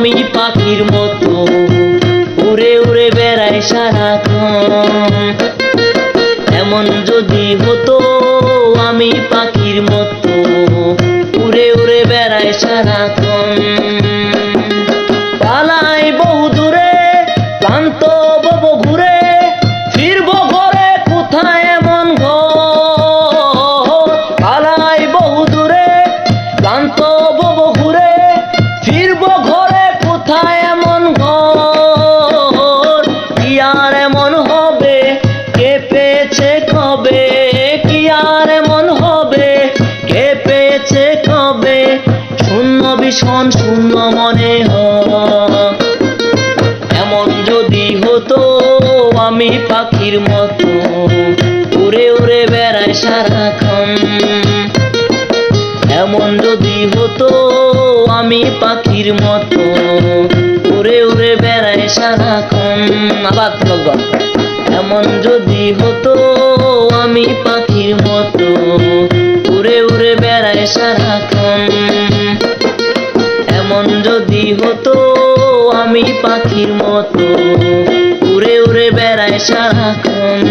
আমি পাখির মতো। উড়ে উড়ে বেড়াই সারাক্ষণ। এমন যদি হতো, আমি পাখির মতো। উড়ে উড়ে বেড়াই সারাক্ষণ। পালাই বহু শূন্য ভীষণ, শূন্য মনে এমন যদি হতো, আমি পাখির মতো উড়ে উড়ে বেড়াই সারাক্ষণ। এমন যদি হতো, আমি পাখির মতো উড়ে উড়ে বেড়াই সারাক্ষণ। আবার এমন যদি হতো, আমি পাখির এমন যদি হতো আমি পাখির মতো উড়ে উড়ে বেড়ায় সারাক্ষণ।